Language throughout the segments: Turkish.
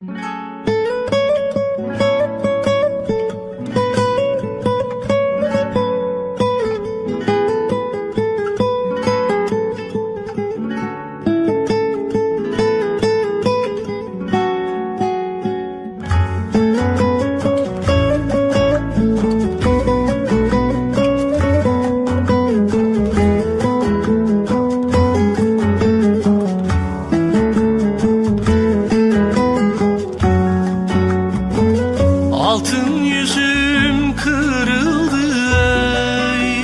Mm-hmm. Altın yüzüm kırıldı ey.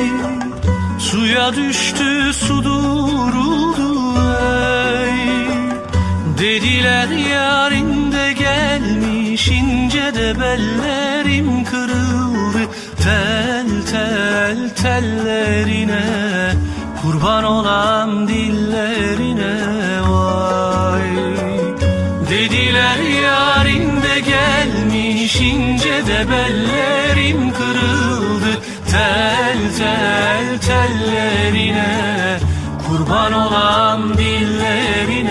Suya düştü su duruldu ey. Dediler yarinde gelmiş ince de bellerim kırıldı. Tel tel tellerine Kurban olam dillerine bellerim kırıldı Tel tel tellerine. Kurban olam dillerine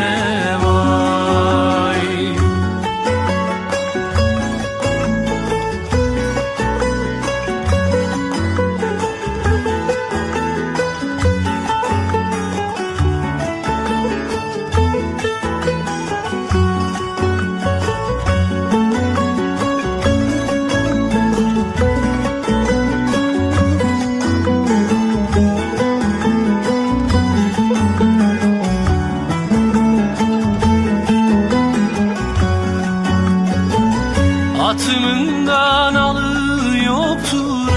Atımından alı yoktur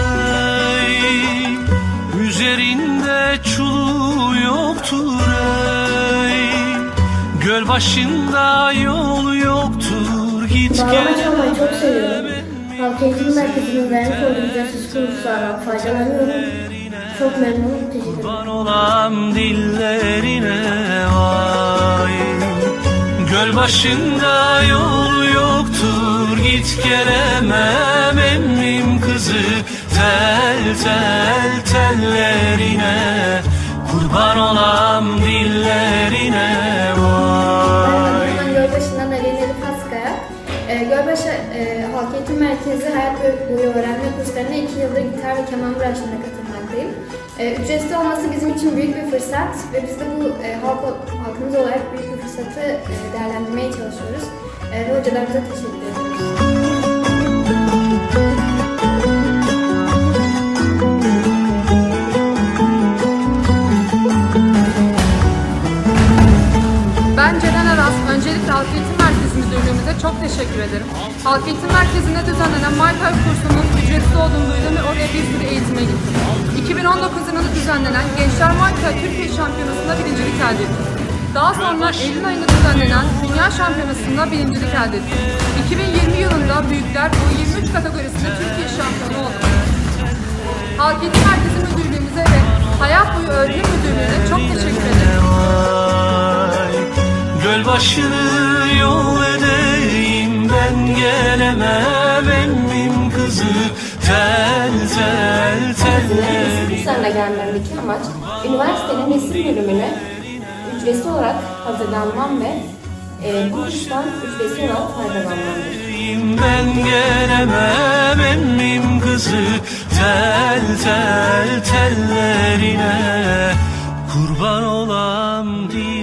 ey Üzerinde çulu yoktur ey Göl başında yol yoktur Git Bağlama gel çalmayı çok seviyorum. Halk Eğitim Merkezi'nin vermiş olduğu ücretsiz kurslardan faydalanıyorum. Çok memnunum. Teşekkür ederim. Olam dillerine vay Göl başında yol yoktur Git gelemem emmim kızı Tel tel tellerine Kurban olam dillerine vay Gölbaşı'ndan Ali Elif Haskaya. Ee, Gölbaşı e, Halk Eğitim Merkezi Hayat Boyu Öğrenme kurslarına 2 yıldır gitar ve keman branşlarına katılmaktayım. Ee, ücretsiz olması bizim için büyük bir fırsat ve biz de bu e, halk, halkımız olarak büyük bir fırsatı e, değerlendirmeye çalışıyoruz. E, ve hocalarımıza teşekkür ediyoruz. Teşekkür ederim. Halk Eğitim Merkezi'nde düzenlenen Muay Thai kursunun ücretsiz olduğunu duydum ve oraya bir sürü eğitime gittim. 2019 yılında düzenlenen Gençler Muay Thai Türkiye Şampiyonası'nda birincilik elde ettim. Daha sonra Eylül ayında düzenlenen Dünya Şampiyonası'nda birincilik elde ettim. 2020 yılında Büyükler U23 kategorisinde Türkiye şampiyonu oldum. Halk Eğitim Merkezi Müdürlüğümüze ve Hayat Boyu Öğrenim Müdürlüğü'ne çok teşekkür ederim. Göl başını yol edeyim ben gelemem emmim kızı. Tel tel telleri kurslarına gelmemdeki amaç üniversitenin resim bölümüne ücretsiz olarak hazırlanmam ve e, bu kurstan ücretsiz olarak faydalanmamdır. Ben gelemem emmim kızı. Tel tel tellerine Kurban olam diye